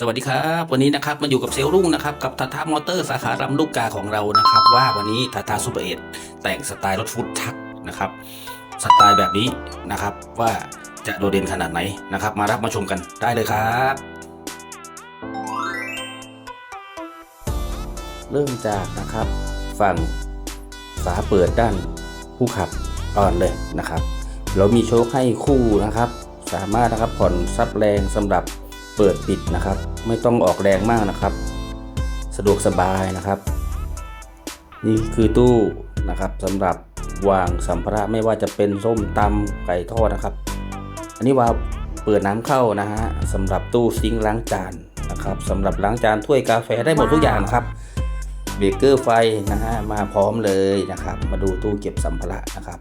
สวัสดีครับวันนี้นะครับมาอยู่กับเซลล์รุ่งนะครับกับทาทามอเตอร์สาขาลำลูกกาของเรานะครับ ว่าวันนี้ทาทาซูเปอร์เอแต่งสไตล์รถฟุตทักนะครับสไตล์แบบนี้นะครับว่าจะโดดเด่นขนาดไหนนะครับ มารับมาชมกันได้เลยครับ เริ่มจากนะครับ ฝั่งฝาเปิดด้านผู้ขับอ่อนเลยนะครับ เรามีโชคให้คู่นะครับ สามารถนะครับผ่อนซับแรงสำหรับ เปิดปิดนะครับ ไม่ต้องออกแรงมากนะครับ สะดวกสบายนะครับ นี่คือตู้นะครับสำหรับวางสัมภาระไม่ว่าจะเป็นส้มตำไก่ทอดนะครับ อันนี้ว่าเปิดน้ำเข้านะฮะสำหรับตู้ซิงล้างจานนะครับสำหรับล้างจานถ้วยกาแฟได้หมดทุกอย่างนะครับเบรกเกอร์ไฟนะฮะมาพร้อมเลยนะครับ มาดูตู้เก็บสัมภาระนะครับ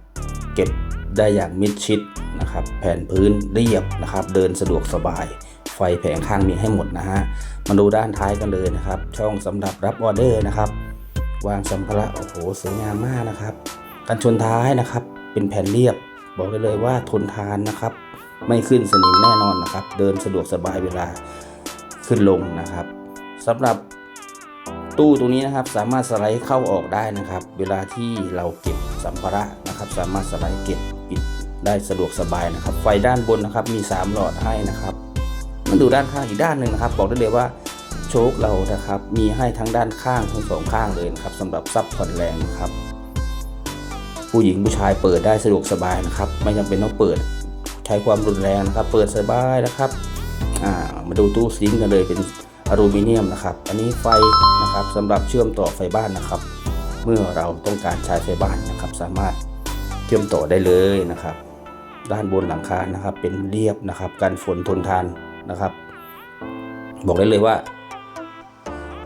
เก็บได้อย่างมิดชิดนะครับ แผ่นพื้นเรียบนะครับ เดินสะดวกสบาย ไฟแผงข้างมีให้หมดนะฮะ มาดูด้านท้ายกันเลยนะครับ ช่องสำหรับรับออเดอร์นะครับ วางสัมภาระโอ้โหสวยงามมากนะครับกันชนท้ายนะครับ เป็นแผ่นเรียบ บอกได้เลยว่าทนทานนะครับ ไม่ขึ้นสนิมแน่นอนนะครับ เดินสะดวกสบายเวลาขึ้นลงนะครับสำหรับตู้ตรงนี้นะครับสามารถสไลด์เข้าออกได้นะครับ เวลาที่เราเก็บสัมภาระนะครับ สามารถสไลด์เก็บปิดได้สะดวกสบายนะครับ ไฟด้านบนนะครับมี 3 หลอดให้นะครับ มาดูด้านข้างอีกด้านหนึ่งนะครับ บอกได้เลยว่าโชคเรานะครับมีให้ทั้งด้านข้างทั้งสองข้างเลยนะครับสำหรับซับผ่อนแรงนะครับ ผู้หญิงผู้ชายเปิดได้สะดวกสบายนะครับ ไม่จำเป็นต้องเปิดใช้ความรุนแรงนะครับ เปิดสบายนะครับามาดูตู้ซิงกันเลยเป็นอลูมิเนียมนะครับ อันนี้ไฟนะครับสำหรับเชื่อมต่อไฟบ้านนะครับ เมื่อเราต้องการใช้ไฟบ้านนะครับ สามารถเชื่อมต่อได้เลยนะครับ ด้านบนหลังคานะครับ เป็นเรียบนะครับ กันฝนทนทาน นะครับ บอกได้เลยว่า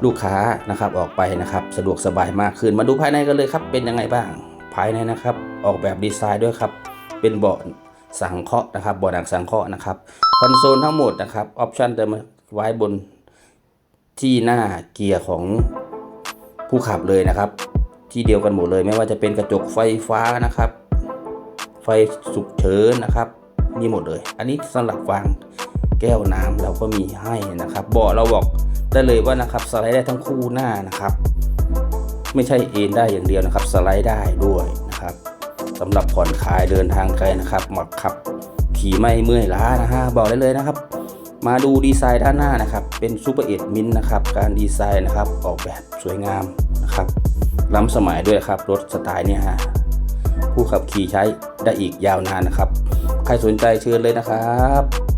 ลูกค้านะครับออกไปนะครับ สะดวกสบายมากขึ้น มาดูภายในกันเลยครับ เป็นยังไงบ้าง ภายในนะครับ ออกแบบดีไซน์ด้วยครับ เป็นเบาะสังเคราะห์นะครับเบาะหนังสังเคราะห์นะครับคอนโซลทั้งหมดนะครับออปชันจะมาไว้บนที่หน้าเกียร์ของผู้ขับเลยนะครับ ที่เดียวกันหมดเลย ไม่ว่าจะเป็นกระจกไฟฟ้านะครับ ไฟฉุกเฉินนะครับมีหมดเลย อันนี้สำหรับวาง แก้วน้ำเราก็มีให้นะครับเบาะเราบอกได้เลยว่านะครับสไลด์ได้ทั้งคู่หน้านะครับ ไม่ใช่เอนได้อย่างเดียวนะครับ สไลด์ได้ด้วยนะครับสำหรับผ่อนคลายเดินทางไกลนะครับมาขับขี่ไม่เมื่อยล้านะฮะบอกได้เลยนะครับ มาดูดีไซน์ด้านหน้านะครับ เป็นซูเปอร์เอ็ดมินนะครับ การดีไซน์นะครับออกแบบสวยงามนะครับล้ำสมัยด้วยครับรถสไตล์นี่ยฮะผู้ขับขี่ใช้ได้อีกยาวนานนะครับ ใครสนใจเชิญเลยนะครับ